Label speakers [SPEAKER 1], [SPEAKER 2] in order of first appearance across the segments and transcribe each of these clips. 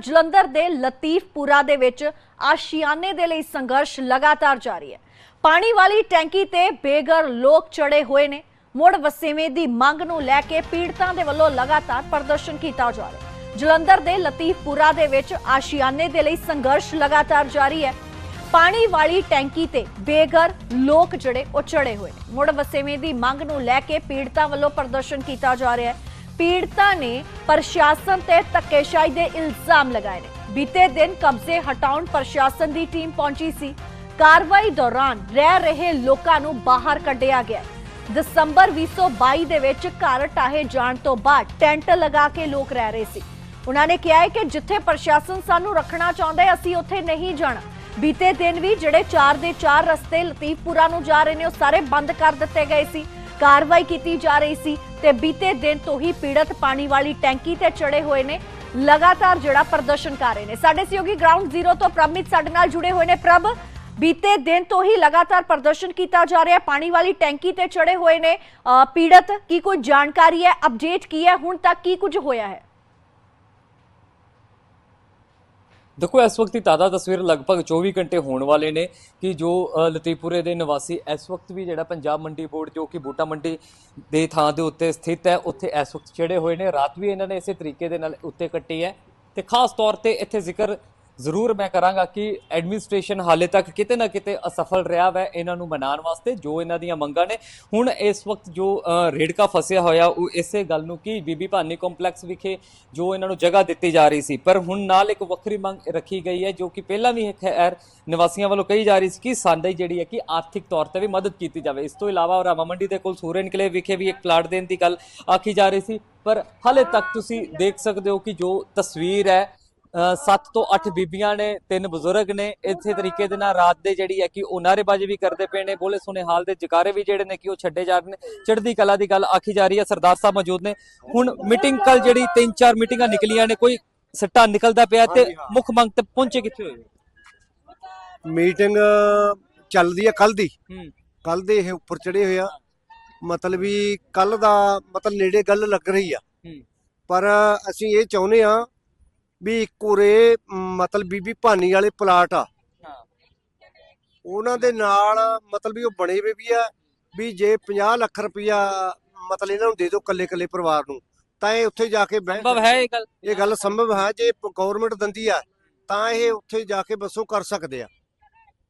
[SPEAKER 1] ਜਲੰਧਰ ਦੇ ਲਤੀਫਪੁਰਾ ਦੇ ਵਿੱਚ ਆਸ਼ੀਆਨੇ ਦੇ ਲਈ ਸੰਘਰਸ਼ ਲਗਾਤਾਰ ਜਾਰੀ ਹੈ। ਪਾਣੀ ਵਾਲੀ ਟੈਂਕੀ ਤੇ ਬੇਗਰ ਲੋਕ ਚੜੇ ਹੋਏ ਨੇ। ਮੁੜ ਵਸੇਵੇਂ ਦੀ ਮੰਗ ਨੂੰ ਲੈ ਕੇ ਪੀੜਤਾਂ ਦੇ ਵੱਲੋਂ ਲਗਾਤਾਰ ਪ੍ਰਦਰਸ਼ਨ ਕੀਤਾ ਜਾ ਰਿਹਾ ਜਲੰਧਰ ਦੇ ਲਤੀਫਪੁਰਾ ਦੇ ਵਿੱਚ ਆਸ਼ੀਆਨੇ ਦੇ ਲਈ ਸੰਘਰਸ਼ ਲਗਾਤਾਰ ਜਾਰੀ ਹੈ। ਪਾਣੀ ਵਾਲੀ ਟੈਂਕੀ ਤੇ ਬੇਗਰ ਲੋਕ ਜਿਹੜੇ ਉਹ ਚੜੇ ਹੋਏ ਨੇ। ਮੁੜ ਵਸੇਵੇਂ ਦੀ ਮੰਗ ਨੂੰ ਲੈ ਕੇ ਪੀੜਤਾਂ ਵੱਲੋਂ ਪ੍ਰਦਰਸ਼ਨ ਕੀਤਾ ਜਾ ਰਿਹਾ ਹੈ। ਪੀੜਤਾਂ ਨੇ ਪ੍ਰਸ਼ਾਸਨ ਤੇ ਧੱਕੇਸ਼ਾਹੀ ਦੇ ਇਲਜ਼ਾਮ ਲਗਾਏ ਨੇ। ਬੀਤੇ ਦਿਨ ਕਬਜ਼ੇ ਹਟਾਉਣ ਪ੍ਰਸ਼ਾਸਨ ਦੀ ਟੀਮ ਪਹੁੰਚੀ ਸੀ। ਕਾਰਵਾਈ ਦੌਰਾਨ ਰਹਿ ਰਹੇ ਲੋਕਾਂ ਨੂੰ ਬਾਹਰ ਕੱਢਿਆ ਗਿਆ। ਦਸੰਬਰ 2022 ਦੇ ਵਿੱਚ ਘਰ ਢਾਹੇ ਜਾਣ ਤੋਂ ਬਾਅਦ ਟੈਂਟ ਲਗਾ ਕੇ ਲੋਕ ਰਹਿ ਰਹੇ ਸੀ। ਉਹਨਾਂ ਨੇ ਕਿਹਾ ਹੈ ਕਿ ਜਿੱਥੇ ਪ੍ਰਸ਼ਾਸਨ ਸਾਨੂੰ ਰੱਖਣਾ ਚਾਹੁੰਦਾ ਹੈ, ਅਸੀਂ ਉੱਥੇ ਨਹੀਂ ਜਾਣਾ। ਬੀਤੇ ਦਿਨ ਵੀ ਜਿਹੜੇ 4 ਦੇ 4 ਰਸਤੇ ਲਤੀਫਪੁਰਾ ਨੂੰ ਜਾ ਰਹੇ ਨੇ, ਉਹ ਸਾਰੇ ਬੰਦ ਕਰ ਦਿੱਤੇ ਗਏ ਸੀ। ਕਾਰਵਾਈ ਕੀਤੀ ਜਾ ਰਹੀ ਸੀ ਤੇ ਬੀਤੇ ਦਿਨ ਤੋਂ ਹੀ ਪੀੜਤ ਪਾਣੀ ਵਾਲੀ ਟੈਂਕੀ ਤੇ ਚੜੇ ਹੋਏ ਨੇ ਲਗਾਤਾਰ ਜਿਹੜਾ ਪ੍ਰਦਰਸ਼ਨ ਕਰ ਰਹੇ ਨੇ। ਸਾਡੇ ਸਹਿਯੋਗੀ ਗਰਾਊਂਡ ਜ਼ੀਰੋ ਤੋਂ ਪ੍ਰਮਿਤ ਸਾਡੇ ਨਾਲ ਜੁੜੇ ਹੋਏ ਨੇ ਪ੍ਰਭ। ਬੀਤੇ ਦਿਨ ਤੋਂ ਹੀ ਲਗਾਤਾਰ ਪ੍ਰਦਰਸ਼ਨ ਕੀਤਾ ਜਾ ਰਿਹਾ ਹੈ ਪਾਣੀ ਵਾਲੀ ਟੈਂਕੀ ਤੇ ਚੜੇ ਹੋਏ ਨੇ। ਅ, ਪੀੜਤ ਕੀ ਕੋਈ ਜਾਣਕਾਰੀ ਹੈ ਅਪਡੇਟ ਕੀ ਹੈ ਹੁਣ ਤੱਕ ਕੀ ਕੁਝ ਹੋਇਆ ਹੈ?
[SPEAKER 2] ਦੇਖੋ ਇਸ ਵਕਤ ਦੀ ਤਾਜ਼ਾ ਤਸਵੀਰ ਲਗਭਗ 24 ਘੰਟੇ ਹੋਣ ਵਾਲੇ ਨੇ ਕਿ ਜੋ ਅ, ਲਤੀਪੁਰੇ ਦੇ ਨਿਵਾਸੀ ਇਸ ਵਕਤ ਵੀ ਜਿਹੜਾ ਪੰਜਾਬ ਮੰਡੀ ਬੋਰਡ ਜੋ ਕਿ ਬੂਟਾ ਮੰਡੀ ਦੇ ਥਾਂ ਦੇ ਉੱਤੇ ਸਥਿਤ ਹੈ ਉੱਥੇ ਇਸ ਵਕਤ ਚੜੇ ਹੋਏ ਨੇ। ਰਾਤ ਵੀ ਇਹਨਾਂ ਨੇ ਇਸੇ ਤਰੀਕੇ ਦੇ ਨਾਲ ਉੱਤੇ ਕੱਟੀ ਹੈ ਤੇ ਖਾਸ ਤੌਰ ਤੇ ਇੱਥੇ ਜ਼ਿਕਰ ਜ਼ਰੂਰ ਮੈਂ ਕਰਾਂਗਾ ਕਿ ਐਡਮਿਨਿਸਟ੍ਰੇਸ਼ਨ ਹਾਲੇ ਤੱਕ ਕਿਤੇ ਨਾ ਕਿਤੇ ਅਸਫਲ ਰਿਹਾ ਵੈ ਇਹਨਾਂ ਨੂੰ ਮਨਾਉਣ ਵਾਸਤੇ, ਜੋ ਇਹਨਾਂ ਦੀਆਂ ਮੰਗਾਂ ਨੇ। ਹੁਣ ਇਸ ਵਕਤ ਜੋ ਰੇੜਕਾ ਫਸਿਆ ਹੋਇਆ, ਉਹ ਇਸੇ ਗੱਲ ਨੂੰ ਕਿ ਬੀਬੀ ਭਾਨੀ ਕੰਪਲੈਕਸ ਵਿਖੇ ਜੋ ਇਹਨਾਂ ਨੂੰ ਜਗ੍ਹਾ ਦਿੱਤੀ ਜਾ ਰਹੀ ਸੀ। ਪਰ ਹੁਣ ਨਾਲ ਇੱਕ ਵੱਖਰੀ ਮੰਗ ਰੱਖੀ ਗਈ ਹੈ, ਜੋ ਕਿ ਪਹਿਲਾਂ ਵੀ ਖੈਰ ਨਿਵਾਸੀਆਂ ਵੱਲੋਂ ਕਹੀ ਜਾ ਰਹੀ ਸੀ ਕਿ ਸਾਡੀ ਜਿਹੜੀ ਹੈ ਕਿ ਆਰਥਿਕ ਤੌਰ ਤੇ ਵੀ ਮਦਦ ਕੀਤੀ ਜਾਵੇ। ਇਸ ਤੋਂ ਇਲਾਵਾ ਰਾਮਾ ਮੰਡੀ ਦੇ ਕੋਲ ਸੂਰਨ ਕਿਲੇ ਵਿਖੇ ਵੀ ਇੱਕ ਪਲਾਟ ਦੇਣ ਦੀ ਗੱਲ ਆਖੀ ਜਾ ਰਹੀ ਸੀ। ਪਰ ਹਾਲੇ ਤੱਕ ਤੁਸੀਂ ਦੇਖ ਸਕਦੇ ਹੋ ਕਿ ਜੋ ਤਸਵੀਰ ਹੈ 7 ਤੋਂ 8 ਬੀਬੀਆਂ ਨੇ ਤਿੰਨ ਬਜ਼ੁਰਗ ਨੇ। ਇਸੇ ਤਰੀਕੇ ਦੇ ਨਾਲ ਰਾਤ ਦੇ ਜਿਹੜੀ ਹੈ ਕਿ ਉਹ ਨਾਅਰੇਬਾਜ਼ੀ ਵੀ ਕਰਦੇ ਪਏ ਨੇ। ਬੋਲੇ ਸੁਨੇ ਹਾਲ ਦੇ ਜਕਾਰੇ ਵੀ ਜਿਹੜੇ ਨੇ ਕਿ ਉਹ ਛੱਡੇ ਜਾ ਰਹੇ ਨੇ। ਚੜ੍ਹਦੀ ਕਲਾ ਦੀ ਗੱਲ ਆਖੀ ਜਾ ਰਹੀ ਹੈ। ਸਰਦਾਰ ਸਾਹਿਬ ਮੌਜੂਦ ਨੇ। ਹੁਣ ਮੀਟਿੰਗ ਕੱਲ ਜਿਹੜੀ ਤਿੰਨ ਚਾਰ ਮੀਟਿੰਗਾਂ ਨਿਕਲੀਆਂ ਨੇ ਕੋਈ ਸੱਟਾ ਨਿਕਲਦਾ ਪਿਆ ਤੇ ਮੁੱਖ ਮੰਗ ਤੇ ਪਹੁੰਚੇ ਕਿੱਥੇ ਹੋਏ?
[SPEAKER 3] ਮੀਟਿੰਗ ਚੱਲਦੀ ਹੈ ਕੱਲ ਦੀ।
[SPEAKER 2] ਹੂੰ।
[SPEAKER 3] ਕੱਲ ਦੇ ਇਹ ਉੱਪਰ ਚੜੇ ਹੋਏ ਆ। ਮਤਲਬ ਵੀ ਕੱਲ ਦਾ ਮਤਲਬ ਨੇੜੇ ਗੱਲ ਲੱਗ ਰਹੀ ਆ। ਪਰ ਅਸੀਂ ਇਹ ਚਾਹੁੰਦੇ ਆ ਵੀ ਕੋਰੇ ਮਤਲਬ ਬੀਬੀ ਭਾਨੀ ਵਾਲੇ ਪਲਾਟ ਆ। ਉਹਨਾਂ ਦੇ ਨਾਲ ਮਤਲਬ ਵੀ ਉਹ ਬਣੇ ਹੋਏ ਵੀ ਆ ਵੀ ਜੇ 50 ਲੱਖ ਰੁਪਇਆ ਮਤਲਬ ਇਹਨਾਂ ਨੂੰ ਦੇ ਦਿਓ ਕੱਲੇ ਕੱਲੇ ਪਰਿਵਾਰ ਨੂੰ ਤਾਂ ਇਹ ਉੱਥੇ ਜਾ ਕੇ
[SPEAKER 2] ਸੰਭਵ ਹੈ ਇਹ ਗੱਲ?
[SPEAKER 3] ਇਹ ਗੱਲ ਸੰਭਵ ਹੈ ਜੇ ਗਵਰਨਮੈਂਟ ਦਿੰਦੀ ਆ ਤਾਂ ਇਹ ਉੱਥੇ ਜਾ ਕੇ ਬਸੋਂ ਕਰ ਸਕਦੇ ਆ।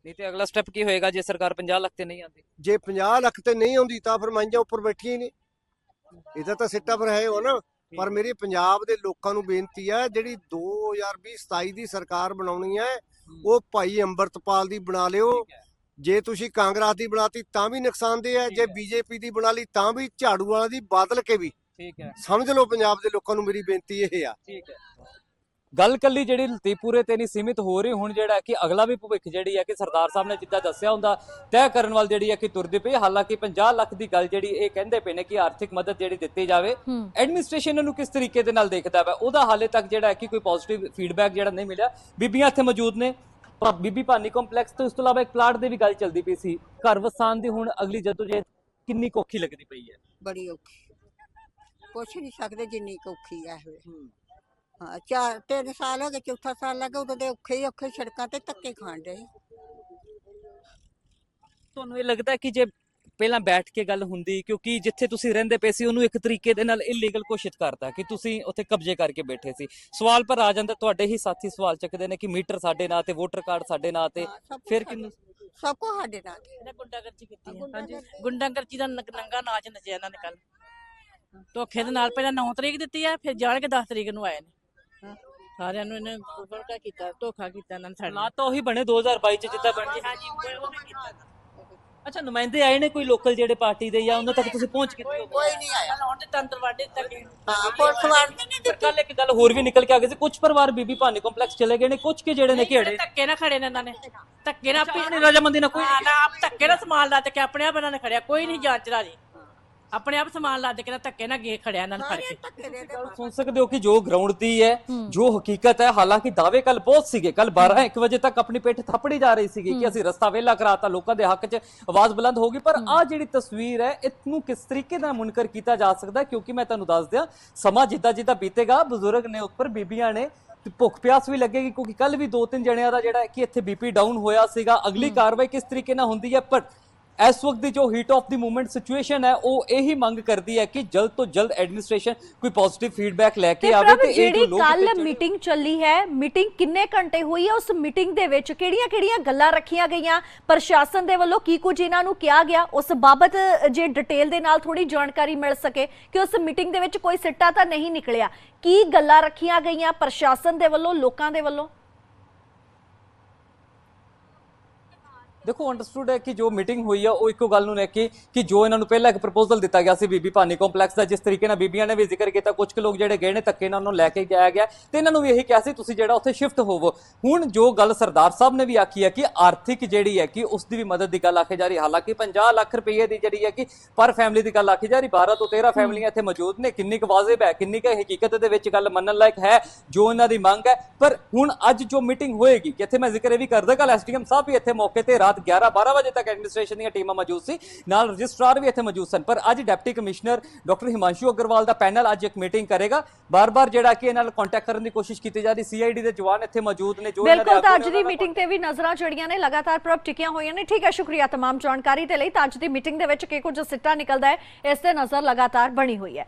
[SPEAKER 2] ਨਹੀਂ ਤੇ ਅਗਲਾ ਸਟੈਪ ਕੀ ਹੋਏਗਾ ਜੇ ਸਰਕਾਰ 50 ਲੱਖ ਤੇ ਨਹੀਂ ਆਉਂਦੀ?
[SPEAKER 3] ਜੇ 50 ਲੱਖ ਤੇ ਨਹੀਂ ਆਉਂਦੀ ਤਾਂ ਫਿਰ ਮਾਂਝਾਂ ਉੱਪਰ ਬੈਠੀਆਂ ਹੀ ਨੇ ਇਹਦਾ ਤਾਂ ਸਿੱਟਾ ਪਰ ਹੈ ਉਹ ਨਾ। ਪਰ ਮੇਰੀ ਪੰਜਾਬ ਦੇ ਲੋਕਾਂ ਨੂੰ ਬੇਨਤੀ ਹੈ ਜਿਹੜੀ 2020 27 ਦੀ ਸਰਕਾਰ ਬਣਾਉਣੀ ਹੈ। ਉਹ ਭਾਈ ਅੰਮ੍ਰਿਤਪਾਲ ਦੀ ਬਣਾ ਲਿਓ। ਜੇ ਤੁਸੀਂ ਕਾਂਗਰਸ ਦੀ ਬਣਾਤੀ ਤਾਂ ਵੀ ਨੁਕਸਾਨਦੇ ਹੈ ਜੇ ਬੀਜੇਪੀ ਦੀ ਬਣਾ ਲਈ ਤਾਂ ਵੀ ਝਾੜੂ ਵਾਲਾ ਦੀ ਬਾਦਲ ਕੇ ਵੀ।
[SPEAKER 2] ਠੀਕ ਹੈ।
[SPEAKER 3] ਸਮਝ ਲਓ ਪੰਜਾਬ ਦੇ ਲੋਕਾਂ ਨੂੰ ਮੇਰੀ ਬੇਨਤੀ ਇਹ ਆ।
[SPEAKER 2] ਠੀਕ ਹੈ। ਗੱਲ ਕੱਲੀ ਜਿਹੜੀ ਲਤੀਪੁਰੇ ਤੇ ਨਹੀਂ ਸੀਮਿਤ ਹੋ ਰਹੀ ਹੁਣ ਜਿਹੜਾ ਹੈ ਕਿ ਅਗਲਾ ਵੀ ਭਵਿੱਖ ਜਿਹੜੀ ਹੈ ਕਿ ਸਰਦਾਰ ਸਾਹਿਬ ਨੇ ਜਿੱਦਾਂ ਦੱਸਿਆ ਹੁੰਦਾ ਤੈਅ ਕਰਨ ਵੱਲ ਜਿਹੜੀ ਹੈ ਕਿ ਤੁਰਦੀ ਪਈ ਹੈ। ਹਾਲਾਂਕਿ 50 ਲੱਖ ਦੀ ਗੱਲ ਜਿਹੜੀ ਇਹ ਕਹਿੰਦੇ ਪਏ ਨੇ ਕਿ ਆਰਥਿਕ ਮਦਦ ਜਿਹੜੀ ਦਿੱਤੀ ਜਾਵੇ।
[SPEAKER 1] ਹੂੰ।
[SPEAKER 2] ਐਡਮਿਨਿਸਟ੍ਰੇਸ਼ਨ ਨੂੰ ਕਿਸ ਤਰੀਕੇ ਦੇ ਨਾਲ ਦੇਖਦਾ ਹੈ ਉਹਦਾ ਹਾਲੇ ਤੱਕ ਜਿਹੜਾ ਹੈ ਕਿ ਕੋਈ ਪੋਜ਼ਿਟਿਵ ਫੀਡਬੈਕ ਜਿਹੜਾ ਨਹੀਂ ਮਿਲਿਆ। ਬੀਬੀਆਂ ਇੱਥੇ ਮੌਜੂਦ ਨੇ। ਬੀਬੀ ਭਾਨੀ ਕੰਪਲੈਕਸ ਤੋਂ ਇਸ ਤੋਂ ਇਲਾਵਾ ਇੱਕ ਪਲਾਟ ਦੀ ਵੀ ਗੱਲ ਚੱਲਦੀ ਪਈ ਸੀ। ਘਰ ਵਸਾਨ ਦੀ ਹੁਣ ਅਗਲੀ ਜਦੋਜਹਿਦ ਕਿੰਨੀ ਕੋਖੀ ਲੱਗਦੀ ਪਈ ਹੈ?
[SPEAKER 4] ਬੜੀ ਔਖੀ। ਪੁੱਛ ਨਹੀਂ ਸਕਦੇ ਜਿੰਨੀ ਕੁ ਔਖੀ ਆ ਇਹ। ਹਾਂ ਚਾਰ ਤਿੰਨ ਸਾਲ ਹੋ ਗਏ ਚੌਥਾ ਸਾਲ ਲੱਗਾ ਉਦੋਂ ਦੇ ਔਖੇ ਹੀ ਔਖੇ ਸੜਕਾਂ ਤੇ ਧੱਕੇ ਖਾਣ ਦੇ
[SPEAKER 2] ਤੁਹਾਨੂੰ ਇਹ ਲੱਗਦਾ ਕਿ ਜੇ ਪਹਿਲਾਂ ਬੈਠ ਕੇ ਗੱਲ ਹੁੰਦੀ ਕਿਉਂਕਿ ਜਿੱਥੇ ਤੁਸੀਂ ਰਹਿੰਦੇ ਪਏ ਸੀ ਉਹਨੂੰ ਇੱਕ ਤਰੀਕੇ ਦੇ ਨਾਲ ਇਲੀਗਲ ਘੋਸ਼ਿਤ ਕਰਤਾ ਕਿ ਤੁਸੀਂ ਉੱਥੇ ਕਬਜ਼ੇ ਕਰਕੇ ਬੈਠੇ ਸੀ। ਸਵਾਲ ਪਰ ਆ ਜਾਂਦਾ ਤੁਹਾਡੇ ਹੀ ਸਾਥੀ ਸਵਾਲ ਚੱਕਦੇ ਨੇ ਕਿ ਮੀਟਰ ਸਾਡੇ ਨਾਂ ਤੇ ਵੋਟਰ ਕਾਰਡ ਸਾਡੇ ਨਾਂ ਤੇ ਫਿਰ ਕਿੰਨੂੰ?
[SPEAKER 4] ਸਭ ਕੁਝ ਸਾਡੇ ਨਾਲ ਤੇ।
[SPEAKER 5] ਇਹਨੇ ਗੁੰਡਾਗਰਦੀ ਕੀਤੀ ਹੈ
[SPEAKER 4] ਗੁੰਡਾਗਰਦੀ।
[SPEAKER 5] ਗੁੰਡਾਗਰਦੀ ਦਾ ਨੰਗ- ਨਾਚ ਨਚਿਆ ਇਹਨਾਂ ਨੇ ਕੱਲ ਧੋਖੇ ਦੇ ਨਾਲ ਪਹਿਲਾਂ 9 ਤਰੀਕ ਦਿੱਤੀ ਆ ਫਿਰ ਜਾਣ ਕੇ 10 ਤਰੀਕ ਨੂੰ ਆਏ ਨੇ। ਸਾਰਿਆਂ ਨੂੰ ਇਹਨੇ ਗੁੰਡਾ ਕੀਤਾ ਧੋਖਾ ਕੀਤਾ ਇਹਨਾਂ ਨੇ ਸਾਡੇ ਨਾਲ।
[SPEAKER 2] ਹਾਲਾਤ ਤਾਂ ਉਹੀ ਬਣੇ 2022 ਚ ਜਿੱਦਾਂ ਬਣ
[SPEAKER 5] ਹਾਂਜੀ ਹਾਂਜੀ ਉਹ- ਉਹਨੇ ਕੀਤਾ
[SPEAKER 2] ਅੱਛਾ ਨੁਮਾਇੰਦੇ ਆਏ ਨੇ ਕੋਈ ਲੋਕਲ ਜਿਹੜੇ ਪਾਰਟੀ ਦੇ ਜਾਂ ਉਹਨਾਂ ਤੱਕ ਤੁਸੀਂ ਪਹੁੰਚ ਕਿਤੇ ਹੋ
[SPEAKER 4] ਕੋਈ ਨਹੀਂ ਆਇਆ।
[SPEAKER 5] ਹੁਣ ਤੇ ਤੰਤਰ ਵਾਡੇ ਤੱਕ
[SPEAKER 4] ਹਾਂ। ਪੁਲਿਸ ਵਾਲੇ ਨੇ ਨਹੀਂ ਦਿੱਤੀ।
[SPEAKER 2] ਕੱਲ ਇੱਕ ਗੱਲ ਹੋਰ ਵੀ ਨਿਕਲ ਕੇ ਆ ਗਈ ਸੀ। ਕੁਝ ਪਰਿਵਾਰ ਬੀਬੀ ਭਾਨੀ ਕੰਪਲੈਕਸ ਚਲੇ ਗਏ ਨੇ ਕੁਝ ਕੇ ਜਿਹੜੇ ਨੇ ਘੇੜੇ?
[SPEAKER 5] ਧੱਕੇ ਨਾਲ ਖੜੇ ਨੇ ਇਹਨਾਂ ਨੇ। ਧੱਕੇ ਨਾਲ
[SPEAKER 2] ਆਪਣੀ ਰਜਾਮੰਦੀ ਨਾਲ ਕੋਈ
[SPEAKER 5] ਨਾ ਆਪ ਧੱਕੇ ਨਾਲ ਸਮਾਨ ਲਾ ਕੇ ਆਪਣੇ ਆਪ ਇਹਨਾਂ ਨੇ ਖੜਿਆ। ਕੋਈ ਨਹੀਂ ਜਾਂਚ ਰਾਜੀ ਆਪਣੇ ਆਪ ਸਮਾਨ ਲੱਦ ਕੇ ਨਾ ਧੱਕੇ ਨਾਲ ਗੇ ਖੜਿਆ ਇਹਨਾਂ ਨੂੰ ਫੜ ਕੇ।
[SPEAKER 4] ਧੱਕੇ ਦੇ ਦੇ
[SPEAKER 2] ਸੁਣ ਸਕਦੇ ਹੋ ਕਿ ਜੋ ਗਰਾਊਂਡ ਦੀ ਹੈ। ਜੋ ਹਕੀਕਤ ਹੈ ਹਾਲਾਂਕਿ ਦਾਅਵੇ ਕੱਲ ਬਹੁਤ ਸੀਗੇ। ਕੱਲ 12 1 ਵਜੇ ਤੱਕ ਆਪਣੀ ਪੇਠ ਥੱਪੜੀ ਜਾ ਰਹੀ ਸੀਗੀ ਕਿ ਅਸੀਂ ਰਸਤਾ ਵੇਲਾ ਕਰਾਤਾ ਲੋਕਾਂ ਦੇ ਹੱਕ 'ਚ ਆਵਾਜ਼ ਬੁਲੰਦ ਹੋਗੀ ਪਰ ਆ ਜਿਹੜੀ ਤਸਵੀਰ ਹੈ ਇਹਨੂੰ ਕਿਸ ਤਰੀਕੇ ਨਾਲ ਮੁਨਕਰ ਕੀਤਾ ਜਾ ਸਕਦਾ? ਕਿਉਂਕਿ ਮੈਂ ਤੁਹਾਨੂੰ ਦੱਸ ਦਿਆਂ ਸਮਾਂ ਜਿੱਦਾਂ ਜਿੱਦਾਂ ਬੀਤੇਗਾ ਬਜ਼ੁਰਗ ਨੇ ਉੱਪਰ ਬੀਬੀਆਂ ਨੇ ਤੇ ਭੁੱਖ ਪਿਆਸ ਵੀ ਲੱਗੇਗੀ ਕਿਉਂਕਿ ਕੱਲ ਵੀ ਦੋ ਤਿੰਨ ਜਣਿਆਂ ਦਾ ਜਿਹੜਾ ਕਿ ਇੱਥੇ ਬੀਪੀ ਡਾਊਨ ਹੋਇਆ ਸੀਗਾ। ਅਗਲੀ ਕਾਰਵਾਈ ਕਿਸ ਤਰੀਕੇ ਨਾਲ ਹੁੰਦੀ ਹੈ? ਪਰ ਇਸ ਵਕਤ ਦੀ ਜੋ ਹੀਟ ਆਫ ਦੀ ਮੂਵਮੈਂਟ ਸਿਚੁਏਸ਼ਨ ਹੈ ਉਹ ਇਹੀ ਮੰਗ ਕਰਦੀ ਹੈ ਕਿ ਜਲਦ ਤੋਂ ਜਲਦ ਐਡਮਿਨਿਸਟ੍ਰੇਸ਼ਨ ਕੋਈ ਪੋਜ਼ਿਟਿਵ ਫੀਡਬੈਕ ਲੈ ਕੇ ਆਵੇ ਤੇ ਇਹ ਜੋ ਲੋਕ
[SPEAKER 1] ਕੱਲ ਮੀਟਿੰਗ ਚੱਲੀ ਹੈ ਮੀਟਿੰਗ ਕਿੰਨੇ ਘੰਟੇ ਹੋਈ ਹੈ ਉਸ ਮੀਟਿੰਗ ਦੇ ਵਿੱਚ ਕਿਹੜੀਆਂ-ਕਿਹੜੀਆਂ ਗੱਲਾਂ ਰੱਖੀਆਂ ਗਈਆਂ? ਪ੍ਰਸ਼ਾਸਨ ਦੇ ਵੱਲੋਂ ਕੀ ਕੁਝ ਇਹਨਾਂ ਨੂੰ ਕਿਹਾ ਗਿਆ? ਉਸ ਬਾਬਤ ਜੇ ਡਿਟੇਲ ਦੇ ਨਾਲ ਥੋੜੀ ਜਾਣਕਾਰੀ ਮਿਲ ਸਕੇ ਕਿ ਉਸ ਮੀਟਿੰਗ ਦੇ ਵਿੱਚ ਕੋਈ ਸਿੱਟਾ ਤਾਂ ਨਹੀਂ ਨਿਕਲਿਆ। ਕੀ ਗੱਲਾਂ ਰੱਖੀਆਂ ਗਈਆਂ ਪ੍ਰਸ਼ਾਸਨ ਦੇ ਵੱਲੋਂ ਲੋਕਾਂ ਦੇ ਵੱਲੋਂ?
[SPEAKER 2] ਦੇਖੋ ਅੰਡਰਸਟੂਡ ਹੈ ਕਿ ਜੋ ਮੀਟਿੰਗ ਹੋਈ ਆ, ਉਹ ਇੱਕੋ ਗੱਲ ਨੂੰ ਲੈ ਕੇ ਕਿ ਜੋ ਇਹਨਾਂ ਨੂੰ ਪਹਿਲਾਂ ਇੱਕ ਪ੍ਰਪੋਜ਼ਲ ਦਿੱਤਾ ਗਿਆ ਸੀ ਬੀਬੀ ਭਾਨੀ ਕੰਪਲੈਕਸ ਦਾ, ਜਿਸ ਤਰੀਕੇ ਨਾਲ ਬੀਬੀਆਂ ਨੇ ਵੀ ਜ਼ਿਕਰ ਕੀਤਾ ਕੁਝ ਕੁ ਲੋਕ ਜਿਹੜੇ ਗਏ ਨੇ ਧੱਕੇ ਨਾਲ ਉਹਨੂੰ ਲੈ ਕੇ ਜਾਇਆ ਗਿਆ। ਤੇ ਇਹਨਾਂ ਨੂੰ ਵੀ ਇਹੀ ਕਿਹਾ ਸੀ, ਤੁਸੀਂ ਜਿਹੜਾ ਉੱਥੇ ਸ਼ਿਫਟ ਹੋਵੋ। ਹੁਣ ਜੋ ਗੱਲ ਸਰਦਾਰ ਸਾਹਿਬ ਨੇ ਵੀ ਆਖੀ ਹੈ ਕਿ ਆਰਥਿਕ ਜਿਹੜੀ ਹੈ ਕਿ ਉਸ ਦੀ ਵੀ ਮਦਦ ਦੀ ਗੱਲ ਆਖੀ ਜਾ ਰਹੀ ਹਾਲਾਂਕਿ 50 ਲੱਖ ਰੁਪਏ ਦੀ ਜਿਹੜੀ ਹੈ ਕਿ ਪਰ ਫੈਮਿਲੀ ਦੀ ਗੱਲ ਆਖੀ ਜਾ ਰਹੀ 12 ਤੋਂ 13 ਫੈਮਲੀਆਂ ਇੱਥੇ ਮੌਜੂਦ ਨੇ। ਕਿੰਨੀ ਕੁ ਵਾਜਿਬ ਹੈ, ਕਿੰਨੀ ਕੁ ਹਕੀਕਤ ਦੇ ਵਿੱਚ ਗੱਲ ਮੰਨਣ ਲਾਇਕ ਹੈ, ਜੋ ਇਹਨਾਂ ਦੀ ਮੰਗ ਹੈ। ਪਰ ਹੁਣ ਅੱਜ ਜੋ ਮੀਟਿੰਗ ਹੋਏਗੀ ਕਿ ਇੱਥੇ ਮੈਂ ਜ਼ਿਕਰ ਇਹ ਵੀ ਕਰਦਾ ਕੱਲ ਐਸਡੀਐਮ ਸਾਹਿਬ ਵੀ ਇੱਥੇ ਮੌਕੇ ਤੇ ਰਾਤ 11 12 ਵਜੇ ਤੱਕ ਐਡਮਿਨਿਸਟ੍ਰੇਸ਼ਨ ਦੀਆਂ ਟੀਮਾਂ ਮੌਜੂਦ ਸੀ ਨਾਲ ਰਜਿਸਟਰਾਰ ਵੀ ਇੱਥੇ ਮੌਜੂਦ ਸਨ ਪਰ ਅੱਜ deputy commissioner doctor Himanshu Agarwal ਦਾ ਪੈਨਲ ਅੱਜ ਇੱਕ ਮੀਟਿੰਗ ਕਰੇਗਾ ਬਾਰ-ਬਾਰ ਜਿਹੜਾ ਕਿ ਇਹਨਾਂ ਨਾਲ ਕੰਟੈਕਟ ਕਰਨ ਦੀ ਕੋਸ਼ਿਸ਼ ਕੀਤੀ ਜਾ ਰਹੀ ਸੀਆਈਡੀ ਦੇ ਜਵਾਨ ਇੱਥੇ ਮੌਜੂਦ ਨੇ ਜੋ ਇਹਨਾਂ ਦੇ
[SPEAKER 1] ਬਿਲਕੁਲ ਤਾਂ
[SPEAKER 2] ਆਗੂ
[SPEAKER 1] ਅੱਜ
[SPEAKER 2] ਨੇ
[SPEAKER 1] ਦੀ ਮੀਟਿੰਗ ਤੇ ਵੀ ਨਜ਼ਰਾਂ ਜਿਹੜੀਆਂ ਨੇ ਲਗਾਤਾਰ ਪ੍ਰਭ ਟਿਕੀਆਂ ਹੋਈਆਂ ਨੇ ਠੀਕ ਹੈ ਸ਼ੁਕਰੀਆ तमाम ਜਾਣਕਾਰੀ ਦੇ ਲਈ ਤਾਂ ਅੱਜ ਦੀ ਮੀਟਿੰਗ ਦੇ ਵਿੱਚ ਕੀ ਕੁਝ ਸਿੱਟਾ ਨਿਕਲਦਾ ਹੈ ਇਸ ਤੇ ਨਜ਼ਰ ਲਗਾਤਾਰ ਬਣੀ ਹੋਈ ਹੈ